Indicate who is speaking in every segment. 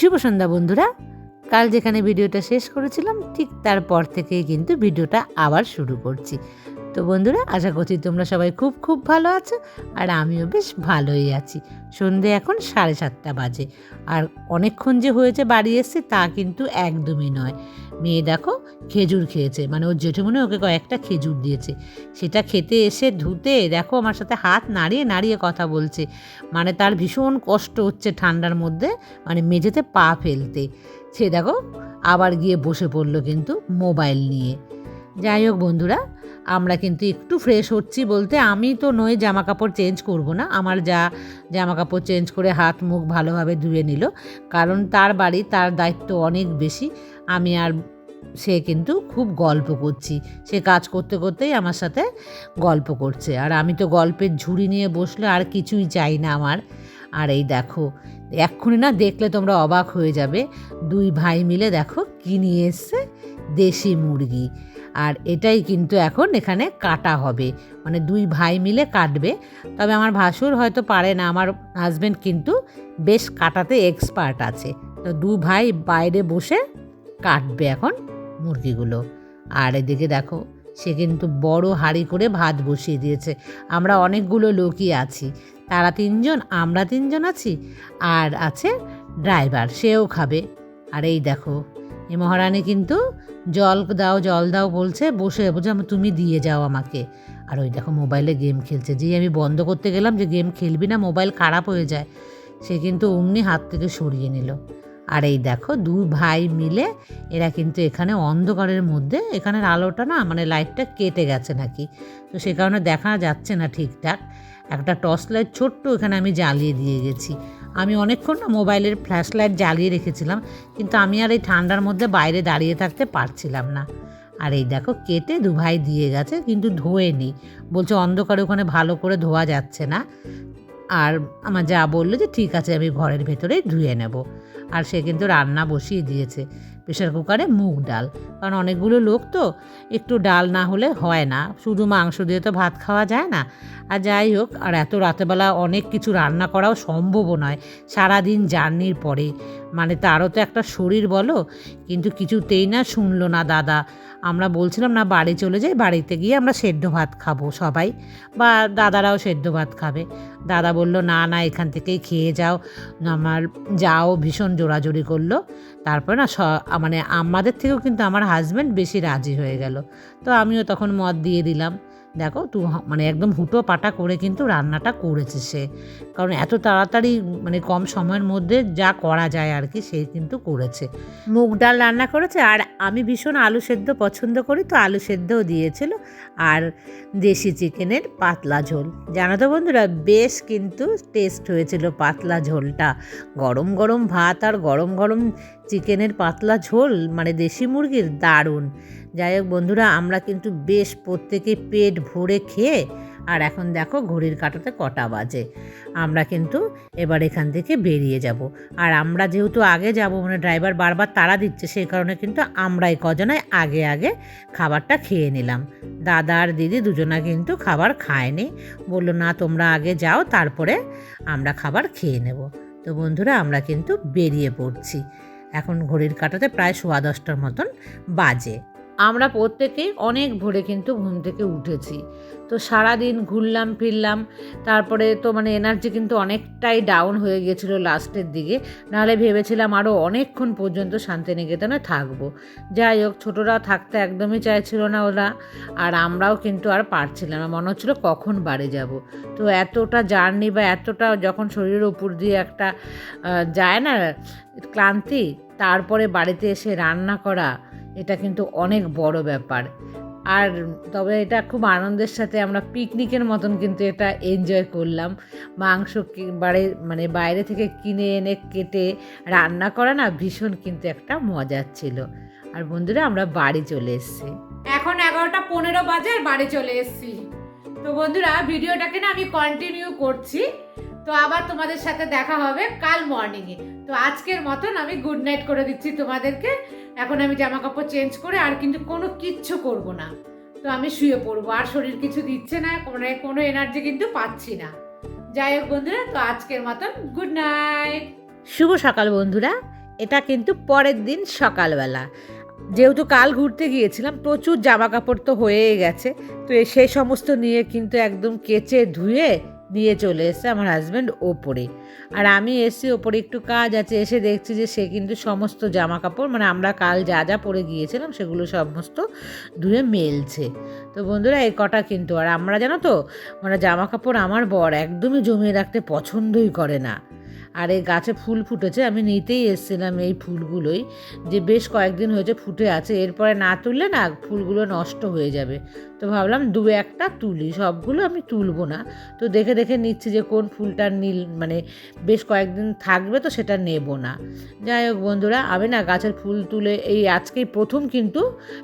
Speaker 1: শুভ সন্ধ্যা, বন্ধুরা। কাল যেখানে ভিডিওটা শেষ করেছিলাম, ঠিক তারপর থেকেই কিন্তু ভিডিওটা আবার শুরু করছি। তো বন্ধুরা, আশা করছি তোমরা সবাই খুব খুব ভালো আছো আর আমিও বেশ ভালোই আছি। সন্ধে এখন সাড়ে সাতটা বাজে। আর অনেকক্ষণ যে হয়েছে বাড়ি এসছে তা কিন্তু একদমই নয়। মেয়ে দেখো খেজুর খেয়েছে মানে ওর জেঠুমনি ওকে কয়েকটা খেজুর দিয়েছে। সেটা খেতে এসে ধুতে দেখো আমার সাথে হাত নাড়িয়ে নাড়িয়ে কথা বলছে। মানে তার ভীষণ কষ্ট হচ্ছে ঠান্ডার মধ্যে মানে মেঝেতে পা ফেলতে। সে দেখো আবার গিয়ে বসে পড়ল কিন্তু মোবাইল নিয়ে। যাই হোক বন্ধুরা, আমরা কিন্তু একটু ফ্রেশ হচ্ছি বলতে আমি তো নই জামা কাপড় চেঞ্জ করব না। আমার যা জামা কাপড় চেঞ্জ করে হাত মুখ ভালোভাবে ধুয়ে নিল, কারণ তার বাড়ি তার দায়িত্ব অনেক বেশি। আমি আর সে কিন্তু খুব গল্প করছি। সে কাজ করতে করতেই আমার সাথে গল্প করছে। আর আমি তো গল্পের ঝুড়ি নিয়ে বসলে আর কিছুই চাই না আমার। আর এই দেখো, এক্ষুনি না দেখলে তোমরা অবাক হয়ে যাবে। দুই ভাই মিলে দেখো কি নিয়ে এসছে দেশি মুরগি। আর এটাই কিন্তু এখন এখানে কাটা হবে। মানে দুই ভাই মিলে কাটবে। তবে আমার ভাসুর হয়তো পারে না, আমার হাজব্যান্ড কিন্তু বেশ কাটাতে এক্সপার্ট আছে। তো দু ভাই বাইরে বসে কাটবে এখন মুরগিগুলো। আর এদিকে দেখো, সে কিন্তু বড় হাঁড়ি করে ভাত বসিয়ে দিয়েছে। আমরা অনেকগুলো লোকই আছি। তারা তিনজন, আমরা তিনজন আছি। আর আছে ড্রাইভার সেও খাবে। আর এই দেখো এই মহারানী কিন্তু জল দাও জল দাও বলছে, বসে বলছে, "আমি- তুমি দিয়ে যাও আমাকে। আর ওই দেখো মোবাইলে গেম খেলছে। যেই আমি বন্ধ করতে গেলাম যে গেম খেলবি না, মোবাইল খারাপ হয়ে যায়। সে কিন্তু অমনি হাত থেকে সরিয়ে নিল। আর এই দেখো দু ভাই মিলে এরা কিন্তু এখানে অন্ধকারের মধ্যে, এখানের আলোটা না মানে লাইটটা কেটে গেছে নাকি। তো সে কারণে দেখা যাচ্ছে না ঠিকঠাক। একটা টর্চ লাইট ছোট্ট এখানে আমি জ্বালিয়ে দিয়ে গেছি। আমি অনেকক্ষণ না মোবাইলের ফ্ল্যাশ লাইট জ্বালিয়ে রেখেছিলাম, কিন্তু আমি আর এই ঠান্ডার মধ্যে বাইরে দাঁড়িয়ে থাকতে পারছিলাম না। আর এই দেখো, কেটে দু ভাই দিয়ে গেছে, কিন্তু ধোয়ে ধোয়েনি বলছে, অন্ধকারে ওখানে ভালো করে ধোয়া যাচ্ছে না। আর আমার যা বলল যে, ঠিক আছে, আমি ঘরের ভেতরেই ধুয়ে নেব। আর সে কিন্তু রান্না বসিয়ে দিয়েছে। প্রেশার কুকারে মুগ ডাল। কারণ অনেকগুলো লোক তো, একটু ডাল না হলে হয় না। শুধু মাংস দিয়ে তো ভাত খাওয়া যায় না। আর যাই হোক, আর এত রাতেবেলা অনেক কিছু রান্না করাও সম্ভবও নয়। সারাদিন জার্নির পরে। মানে তারও তো একটা শরীর বলো। কিন্তু কিছুতেই না শুনলো না দাদা। আমরা বলছিলাম, না, বাড়ি চলে যাই। বাড়িতে গিয়ে আমরা সেদ্ধ ভাত খাব সবাই। বা দাদারাও সেদ্ধ ভাত খাবে। দাদা বলল, না না, এখান থেকেই খেয়ে যাও। আমার যাও ভীষণ জোরাজোরি করল। তারপরে না স- মানে আমাদের থেকেও কিন্তু আমার হাজব্যান্ড বেশি রাজি হয়ে গেল। তো আমিও তখন মত দিয়ে দিলাম। দেখো তু মানে একদম হুটো পাটা করে কিন্তু রান্নাটা করেছে সে। কারণ এত তাড়াতাড়ি মানে কম সময়ের মধ্যে যা করা যায় আর কি, সে কিন্তু করেছে। মুগ ডাল রান্না করেছে, আর আমি ভীষণ আলু সেদ্ধ পছন্দ করি, তো আলু সেদ্ধও দিয়েছিল। আর দেশি চিকেনের পাতলা ঝোল। জানো তো বন্ধুরা, বেশ কিন্তু টেস্ট হয়েছিল পাতলা ঝোলটা। গরম গরম ভাত আর গরম গরম চিকেনের পাতলা ঝোল মানে দেশি মুরগির দারুণ। যাই হোক বন্ধুরা, আমরা কিন্তু বেশ প্রত্যেকে পেট ভরে খেয়ে, আর এখন দেখো ঘড়ির কাটাতে কটা বাজে। আমরা কিন্তু এবার এখান থেকে বেরিয়ে যাব। আর আমরা যেহেতু আগে যাব মানে ড্রাইভার বারবার তাড়া দিচ্ছে, সেই কারণে কিন্তু আমরাই কজনে আগে আগে খাবারটা খেয়ে নিলাম। দাদা আর দিদি দুজনা কিন্তু খাবার খায়নি। বলল, না, তোমরা আগে যাও, তারপরে আমরা খাবার খেয়ে নেব। তো বন্ধুরা, আমরা কিন্তু বেরিয়ে পড়ছি। এখন ঘড়ির কাটাতে প্রায় সোয়া দশটার মতন বাজে। আমরা প্রত্যেকেই অনেক ভোরে কিন্তু ঘুম থেকে উঠেছি। তো সারাদিন ঘুরলাম, ফিরলাম, তারপরে তো মানে এনার্জি কিন্তু অনেকটাই ডাউন হয়ে গিয়েছিল লাস্টের দিকে। নাহলে ভেবেছিলাম আরও অনেকক্ষণ পর্যন্ত শান্তিনিকেতনে থাকব। যাই হোক, ছোটরা থাকতে একদমই চাইছিল না ওরা, আর আমরাও কিন্তু আর পারছিলাম না। মনে হচ্ছিল কখন বাড়ি যাব। তো এতটা জার্নি বা এতটা যখন শরীরের উপর দিয়ে একটা যায় না, ক্লান্তি, তারপরে বাড়িতে এসে রান্না করা এটা কিন্তু অনেক বড় ব্যাপার। আর তবে এটা খুব আনন্দের সাথে আমরা পিকনিকের মতন কিন্তু এটা এনজয় করলাম। মাংস বাড়ি মানে বাইরে থেকে কিনে এনে কেটে রান্না করা না ভীষণ কিন্তু একটা মজার ছিল। আর বন্ধুরা আমরা বাড়ি চলে এসেছি।
Speaker 2: এখন এগারোটা পনেরো বাজে বাড়ি চলে এসেছি। তো বন্ধুরা, ভিডিওটাকে না আমি কন্টিনিউ করছি। তো আবার তোমাদের সাথে দেখা হবে কাল মর্নিংয়ে তো আজকের মতন আমি গুড নাইট করে দিচ্ছি তোমাদেরকে। এখন আমি জামা কাপড় চেঞ্জ করে আর কিন্তু কোনো কিচ্ছু করব না। তো আমি শুয়ে পড়ব, আর শরীর কিছু দিচ্ছে না মানে কোনো এনার্জি কিন্তু পাচ্ছি না। যাই হোক বন্ধুরা, তো আজকের মতন গুড নাইট
Speaker 1: শুভ সকাল বন্ধুরা, এটা কিন্তু পরের দিন সকালবেলা। যেহেতু কাল ঘুরতে গিয়েছিলাম, প্রচুর জামা কাপড় তো হয়েই গেছে। তো সেই সমস্ত নিয়ে কিন্তু একদম কেচে ধুয়ে দিয়ে চলে এসছে আমার হাজব্যান্ড ওপরে। আর আমি এসছি ওপরে একটু কাজ আছে, এসে দেখছি যে সে কিন্তু সমস্ত জামা কাপড় মানে আমরা কাল যা যা পরে গিয়েছিলাম সেগুলো সমস্ত ধুয়ে মেলছে। তো বন্ধুরা, এই কটা কিন্তু, আর আমরা জানো তো মানে জামা কাপড় আমার বর একদমই জমিয়ে রাখতে পছন্দই করে না। আর এই গাছে ফুল ফুটেছে, আমি নিতেই এসেছিলাম এই ফুলগুলোই, যে বেশ কয়েকদিন হয়েছে ফুটে আছে, এরপরে না তুললে না ফুলগুলো নষ্ট হয়ে যাবে। তো ভাবলাম দু একটা তুলি, সবগুলো আমি তুলবো না। তো দেখে দেখে নিচ্ছি যে কোন ফুলটা নীল মানে বেশ কয়েকদিন থাকবে তো সেটা নেব না। যাই হোক বন্ধুরা, আমি না গাছের ফুল তুলে এই আজকেই প্রথম কিন্তু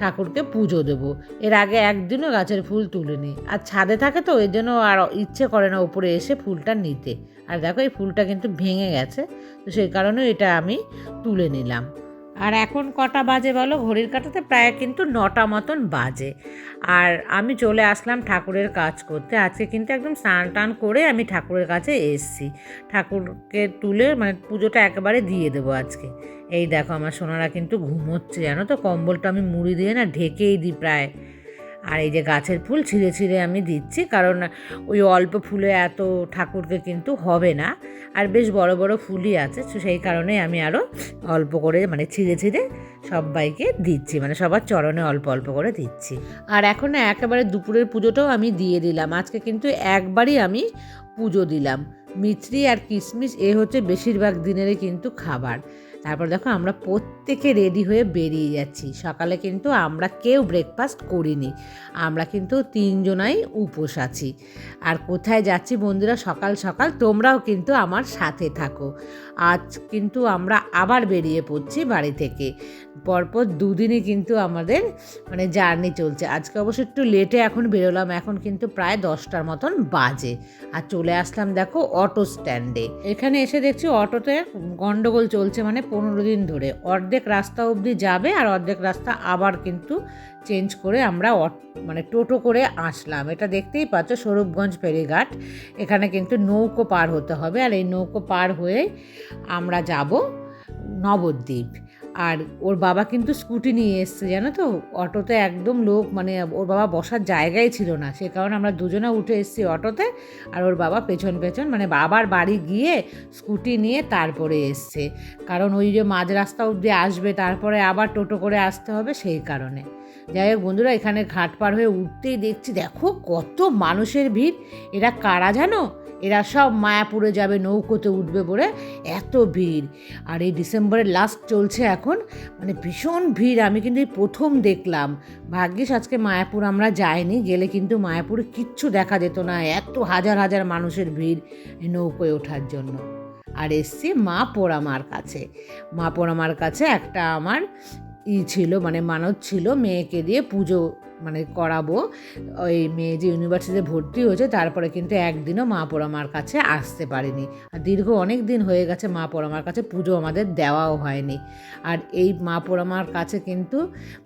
Speaker 1: ঠাকুরকে পুজো দেবো। এর আগে একদিনও গাছের ফুল তুলিনি। আর ছাদে থাকে তো, এর জন্য আর ইচ্ছে করে না উপরে এসে ফুলটা নিতে। আর দেখো এই ফুলটা কিন্তু ভেঙে গেছে, তো সেই কারণে এটা আমি তুলে নিলাম। আর এখন কটা বাজে বলো? ঘড়ির কাটাতে প্রায় কিন্তু নটা মতন বাজে। আর আমি চলে আসলাম ঠাকুরের কাজ করতে। আজকে কিন্তু একদম স্নান টান করে আমি ঠাকুরের কাছে এসছি। ঠাকুরকে তুলে মানে পুজোটা একেবারে দিয়ে দেবো আজকে। এই দেখো, আমার সোনারা কিন্তু ঘুমোচ্ছে, জানো তো? কম্বলটা আমি মুড়ি দিয়ে না ঢেকেই দিই প্রায়। আর এই যে গাছের ফুল ছিঁড়ে ছিঁড়ে আমি দিচ্ছি, কারণ ওই অল্প ফুলে এত ঠাকুরকে কিন্তু হবে না। আর বেশ বড় বড় ফুলই আছে তো সেই কারণে আমি আরও অল্প করে মানে ছিঁড়ে ছিঁড়ে সবাইকে দিচ্ছি মানে সবার চরণে অল্প অল্প করে দিচ্ছি। আর এখন একেবারে দুপুরের পুজোটাও আমি দিয়ে দিলাম, আজকে কিন্তু একবারই আমি পুজো দিলাম। মিছরি আর কিশমিশ এ হচ্ছে বেশিরভাগ দিনেরই কিন্তু খাবার। তারপর দেখো আমরা প্রত্যেকে রেডি হয়ে বেরিয়ে যাচ্ছি। সকালে কিন্তু আমরা কেউ ব্রেকফাস্ট করিনি। আমরা কিন্তু তিনজনাই উপোস আছি। আর কোথায় যাচ্ছি বন্ধুরা? সকাল সকাল তোমরাও কিন্তু আমার সাথে থাকো। আজ কিন্তু আমরা আবার বেরিয়ে পড়ছি বাড়ি থেকে। পরপর দুদিনই কিন্তু আমাদের মানে জার্নি চলছে। আজকে অবশ্য একটু লেটে এখন বেরোলাম। এখন কিন্তু প্রায় দশটার মতন বাজে। আর চলে আসলাম দেখো অটো স্ট্যান্ডে এখানে এসে দেখছি অটোতে গন্ডগোল চলছে মানে পনেরো দিন ধরে। অর্ধেক রাস্তা অবধি যাবে আর অর্ধেক রাস্তা আবার কিন্তু চেঞ্জ করে আমরা মানে টোটো করে আসলাম। এটা দেখতেই পাচ্ছ স্বরূপগঞ্জ ফেরিঘাট। এখানে কিন্তু নৌকো পার হতে হবে আর এই নৌকো পার হয়ে আমরা যাব নবদ্বীপ। আর ওর বাবা কিন্তু স্কুটি নিয়ে এসছে, জানো তো? অটোতে একদম লোক মানে ওর বাবা বসার জায়গাই ছিল না। সে কারণে আমরা দুজনে উঠে এসেছি অটোতে আর ওর বাবা পেছন পেছন মানে বাবার বাড়ি গিয়ে স্কুটি নিয়ে তারপরে এসছে। কারণ ওই যে মাঝ রাস্তা অবধি আসবে, তারপরে আবার টোটো করে আসতে হবে সেই কারণে। যাই হোক বন্ধুরা, এখানে ঘাট পার হয়ে উঠতেই দেখছি, দেখো কত মানুষের ভিড়। এরা কারা জানো? এরা সব মায়াপুরে যাবে, নৌকোতে উঠবে বলে এত ভিড়। আর এই ডিসেম্বরের লাস্ট চলছে এখন মানে ভীষণ ভিড়, আমি কিন্তু এই প্রথম দেখলাম। ভাগ্যিস আজকে মায়াপুর আমরা যাইনি, গেলে কিন্তু মায়াপুরে কিচ্ছু দেখা যেত না, এত হাজার হাজার মানুষের ভিড় নৌকোয় ওঠার জন্য। আর এসছি মা পোড়ামার কাছে। মা পোড়ামার কাছে একটা আমার ই ছিল মানে মানত ছিল, মেয়েকে দিয়ে পুজো মানে করাবো। ওই মেয়ে যে ইউনিভার্সিটিতে ভর্তি হয়েছে, তারপরে কিন্তু একদিনও মা পোড়ামার কাছে আসতে পারিনি। আর দীর্ঘ অনেক দিন হয়ে গেছে মা পোড়ামার কাছে পুজো আমাদের দেওয়াও হয়নি। আর এই মা পোড়ামার কাছে কিন্তু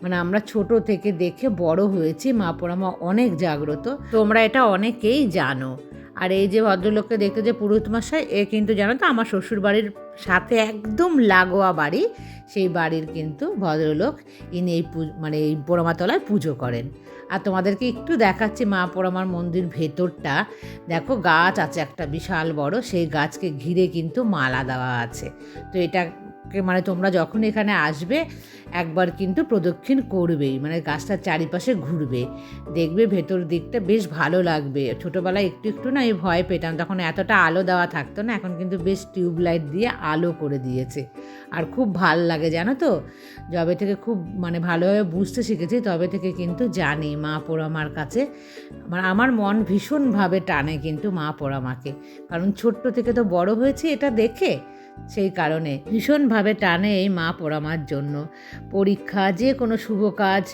Speaker 1: মানে আমরা ছোট থেকে দেখে বড় হয়েছি, মা পোড়ামা অনেক জাগ্রত। তোমরা এটা অনেকেই জানো। আর এই যে ভদ্রলোককে দেখতে যে পুরোহিত মশাই, এ কিন্তু জানো তো, আমার শ্বশুর বাড়ির সাথে একদম লাগোয়া বাড়ি। সেই বাড়ির কিন্তু ভদ্রলোক ইনি এই মানে এই পোড়ামাতলায় পুজো করেন। আর তোমাদেরকে একটু দেখাচ্ছি মা পোড়ামার মন্দির ভেতরটা। দেখো গাছ আছে একটা বিশাল বড়, সেই গাছকে ঘিরে কিন্তু মালা দেওয়া আছে। তো এটাকে মানে তোমরা যখন এখানে আসবে, একবার কিন্তু প্রদক্ষিণ করবেই। মানে গাছটার চারিপাশে ঘুরবে। দেখবে ভেতর দিকটা বেশ ভালো লাগবে। ছোটোবেলায় একটু একটু না আমি ভয় পেতাম। তখন এতটা আলো দেওয়া থাকতো না, এখন কিন্তু বেশ টিউবলাইট দিয়ে আলো করে দিয়েছে। আর খুব ভালো লাগে, জানো তো? যবে থেকে খুব মানে ভালোভাবে বুঝতে শিখেছি, তবে থেকে কিন্তু জানি মা পোড়ামার কাছে মানে আমার মন ভীষণভাবে টানে কিন্তু মা পোড়ামাকে। কারণ ছোট্ট থেকে তো বড় হয়েছি এটা দেখে সেই কারণে ভীষণভাবে টানে এই মা পোড়ামার জন্য। পরীক্ষা, যে কোনো শুভ কাজ,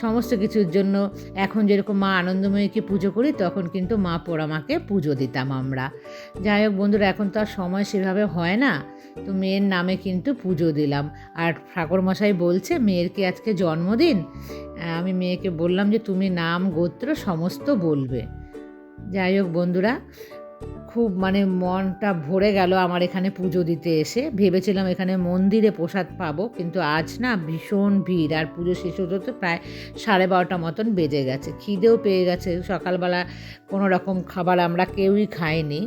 Speaker 1: সমস্ত কিছুর জন্য এখন যেরকম মা আনন্দময়ীকে পুজো করি, তখন কিন্তু মা পোড়ামাকে পুজো দিতাম আমরা। যাই হোক বন্ধুরা, এখন তো আর সময় সেভাবে হয় না, তো মেয়ের নামে কিন্তু পুজো দিলাম। আর ঠাকুরমশাই বলছে, মেয়ের কি আজকে জন্মদিন? আমি মেয়েকে বললাম যে, তুমি নাম, গোত্র, সমস্ত বলবে। যাই হোক বন্ধুরা খুব মানে মনটা ভরে গেল আমার এখানে পুজো দিতে এসে। ভেবেছিলাম এখানে মন্দিরে প্রসাদ পাবো, কিন্তু আজ না ভীষণ ভিড়। আর পুজো শেষ হতে হতে প্রায় সাড়ে বারোটা মতন বেজে গেছে। খিদেও পেয়ে গেছে। সকালবেলা কোনো রকম খাবার আমরা কেউই খাইনি।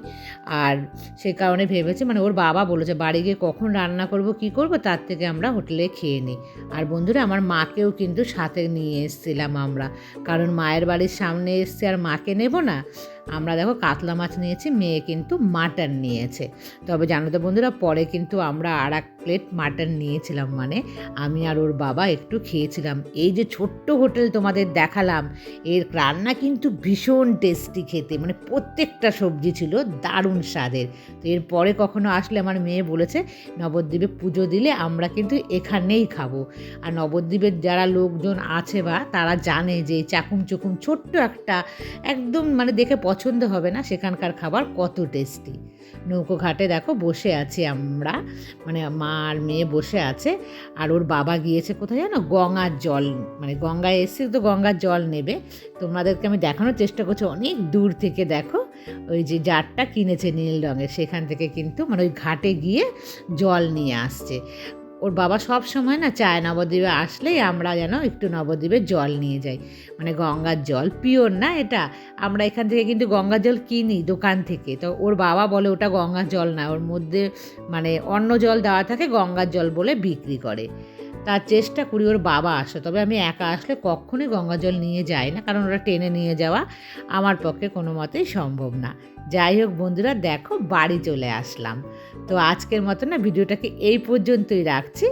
Speaker 1: আর সে কারণে ভেবেছি মানে ওর বাবা বলেছে, বাড়ি গিয়ে কখন রান্না করব, কি করব, তার থেকে আমরা হোটেলে খেয়ে নিই। আর বন্ধুরা, আমার মাকেও কিন্তু সাথে নিয়ে এসেছিলাম আমরা। কারণ মায়ের বাড়ির সামনে এসছে আর মাকে নেব না। আমরা দেখো কাতলা মাছ নিয়েছি, মেয়ে কিন্তু মাটন নিয়েছে। তবে জানো তো বন্ধুরা, পরে কিন্তু আমরা আর এক প্লেট মাটন নিয়েছিলাম মানে। আমি আর ওর বাবা একটু খেয়েছিলাম। এই যে ছোট্ট হোটেল তোমাদের দেখালাম, এর রান্না কিন্তু ভীষণ টেস্টি খেতে মানে প্রত্যেকটা সবজি ছিল দারুণ স্বাদের। তো এরপরে কখনো আসলে আমার মেয়ে বলেছে, নবদ্বীপে পুজো দিলে আমরা কিন্তু এখানেই খাব। আর নবদ্বীপের যারা লোকজন আছে বা, তারা জানে যে চাকুম চুকুম ছোট্ট একটা, একদম মানে দেখে পছন্দ হবে না, সেখানকার খাবার কত টেস্টি। নৌকো ঘাটে দেখো বসে আছি আমরা মানে মা আর মেয়ে বসে আছে, আর ওর বাবা গিয়েছে কোথায় জানো? গঙ্গার জল মানে গঙ্গায় এসে তো গঙ্গার জল নেবে। তোমাদেরকে আমি দেখানোর চেষ্টা করছি, অনেক দূর থেকে দেখো, ওই যে জারটা কিনেছে নীল রঙের, সেখান থেকে কিন্তু মানে ওই ঘাটে গিয়ে জল নিয়ে আসছে। ওর বাবা সব সময় না চায় নবদ্বীপে আসলেই আমরা যেন একটু নবদ্বীপে জল নিয়ে যাই। মানে গঙ্গার জল, পিওর না এটা? আমরা এখান থেকে কিন্তু গঙ্গার জল কিনি দোকান থেকে। তো ওর বাবা বলে ওটা গঙ্গার জল না, ওর মধ্যে মানে অন্য জল দেওয়া থাকে, গঙ্গার জল বলে বিক্রি করে। তার চেষ্টা করি ওর বাবা আসে। তবে আমি একা আসলে কখনোই গঙ্গা জল নিয়ে যাই না, কারণ ওরা টেনে নিয়ে যাওয়া আমার পক্ষে কোনো মতেই সম্ভব না। যাই হোক বন্ধুরা, দেখো বাড়ি চলে আসলাম। তো আজকের মতো না ভিডিওটাকে এই পর্যন্তই রাখছি।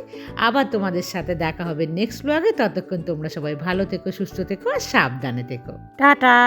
Speaker 1: আবার তোমাদের সাথে দেখা হবে নেক্সট ব্লগে ততক্ষণ তোমরা সবাই ভালো থেকো, সুস্থ থেকো আর সাবধানে থেকো। টাটা।